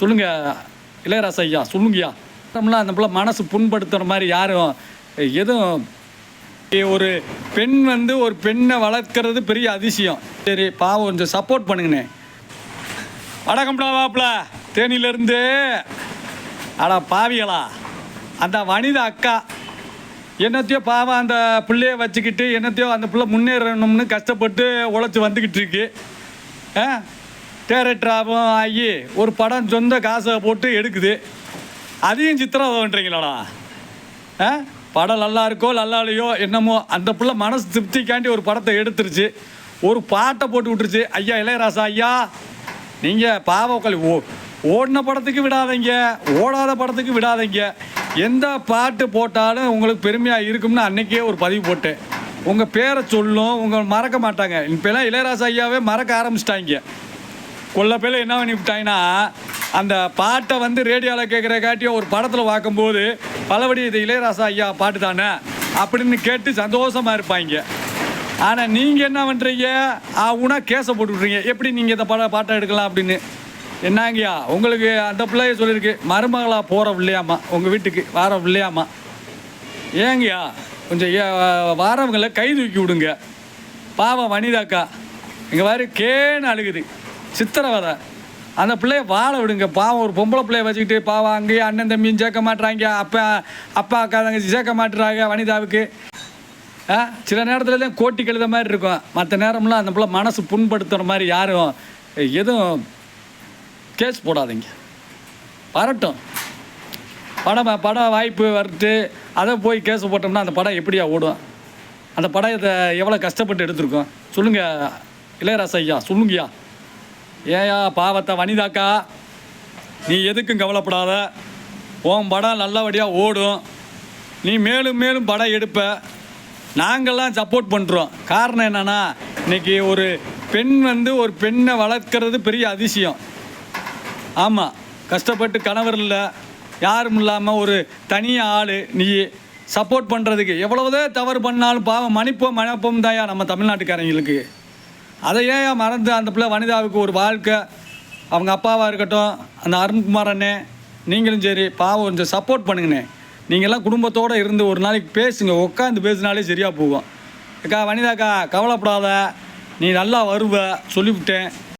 சொல்லுங்க இளையராசா ஐயா சொல்லுங்கய்யா. நம்மளாம் அந்த பிள்ளை மனசு புண்படுத்துகிற மாதிரி யாரும் எதுவும் ஒரு பெண் வந்து ஒரு பெண்ணை வளர்க்குறது பெரிய அதிசயம். சரி பாவம் கொஞ்சம் சப்போர்ட் பண்ணுங்கண்ணே. வணக்கம்டா வாப்ல தேனியிலேருந்து. அடா பாவிகளா. அந்த வனிதா அக்கா என்னத்தையோ பாவம் அந்த பிள்ளைய வச்சுக்கிட்டு என்னத்தையோ அந்த பிள்ளை முன்னேறணும்னு கஷ்டப்பட்டு உழைச்சி வந்துக்கிட்டு இருக்கு. ஆ? டேரக்டராகவும் ஆகி ஒரு படம் சொந்த காசை போட்டு எடுக்குது. அதையும் சித்திரம் பண்ணுறீங்களாடா ஆ? படம் நல்லா இருக்கோ நல்லா இல்லையோ என்னமோ அந்த பிள்ளை மனசு திருப்திக்காண்டி ஒரு படத்தை எடுத்துருச்சு. ஒரு பாட்டை போட்டு விட்டுருச்சு. ஐயா இளையராசா ஐயா நீங்கள் பாவக்கல் ஓ ஓடின படத்துக்கு விடாதீங்க. ஓடாத படத்துக்கு விடாதீங்க. எந்த பாட்டு போட்டாலும் உங்களுக்கு பெருமையாக இருக்கும்னு அன்னைக்கே ஒரு பதிவு போட்டேன். உங்கள் பேரை சொல்லும் உங்கள் மறக்க மாட்டாங்க. இப்போலாம் இளையராசா ஐயாவே மறக்க ஆரம்பிச்சிட்டாங்க. கொல்ல பேல என்ன பண்ணிவிட்டாங்கன்னா அந்த பாட்டை வந்து ரேடியோவில் கேட்குற காட்டியும் ஒரு படத்தில் பார்க்கும்போது பலபடி இது இளையராசா ஐயா பாட்டு தானே? அப்படின்னு கேட்டு சந்தோஷமாக இருப்பாங்க ஆனால் நீங்கள் என்ன பண்ணுறீங்க ஆகுனா கேஸை போட்டு விட்றீங்க. எப்படி நீங்கள் இந்த பட பாட்டை எடுக்கலாம் அப்படின்னு? என்னங்கய்யா உங்களுக்கு அந்த பிள்ளைய சொல்லியிருக்கு மருமகளாக போகிற பிள்ளையாமா உங்கள் வீட்டுக்கு வார பிள்ளையாமா ஏங்கய்யா கொஞ்சம் ஏ- வாரவங்களை கை தூக்கி விடுங்க. பாவம் வனிதாக்கா. இங்கே வேறு கேன்னு அழுகுது. சித்திரவதை. அந்த பிள்ளைய வாழ விடுங்க. பாவம் ஒரு பொம்பளை பிள்ளைய வச்சுக்கிட்டு பாவம் அங்கேயே அண்ணன் தம்பியும் சேர்க்க மாட்டுறாங்க அப்பா அப்பா அக்கா தங்கச்சி சேர்க்க மாட்டுறாங்க வனிதாவுக்கு. ஆ சில நேரத்தில் தான் கோட்டி கழுத மாதிரி இருக்கும். மற்ற நேரம்லாம் அந்த பிள்ளை மனசு புண்படுத்துகிற மாதிரி யாரும் எதுவும் கேஸ் போடாதீங்க. வரட்டும். படம் படம் வாய்ப்பு வரட்டு. அதை போய் கேஸ் போட்டோம்னா அந்த படம் எப்படியா ஓடும்? அந்த படத்தை எவ்வளோ கஷ்டப்பட்டு எடுத்திருக்கோம்? சொல்லுங்கள் இளையராசா ஐயா சொல்லுங்கய்யா. ஏயா பாவத்தை வனிதாக்கா. நீ எதுக்கும் கவலைப்படாத. உன் படம் நல்லபடியாக ஓடும். நீ மேலும் மேலும் படம் எடுப்ப. நாங்கள்லாம் சப்போர்ட் பண்ணுறோம் காரணம் என்னென்னா இன்றைக்கி ஒரு பெண் வந்து ஒரு பெண்ணை வளர்க்குறது பெரிய அதிசயம். ஆமாம் கஷ்டப்பட்டு கணவர் இல்லை. யாரும் இல்லாமல் ஒரு தனியாக ஆள் நீ சப்போர்ட் பண்ணுறதுக்கு எவ்வளவுதான் தவறு பண்ணாலும் பாவம் மன்னிப்போம் மன்னிப்போம் தாயா நம்ம தமிழ்நாட்டுக்காரங்களுக்கு. அதை ஏன் மறந்து அந்த பிள்ளை வனிதாவுக்கு ஒரு வாழ்க்கை? அவங்க அப்பாவாக இருக்கட்டும் அந்த அருண்குமார் அண்ணே நீங்களும் சரி பாவம் கொஞ்சம் சப்போர்ட் பண்ணுங்கண்ணே. நீங்கள்லாம் குடும்பத்தோடு இருந்து ஒரு நாளைக்கு பேசுங்க உட்காந்து பேசினாலே சரியாக போகும். அக்கா வனிதாக்கா கவலைப்படாத நீ நல்லா வருவ சொல்லிவிட்டேன்.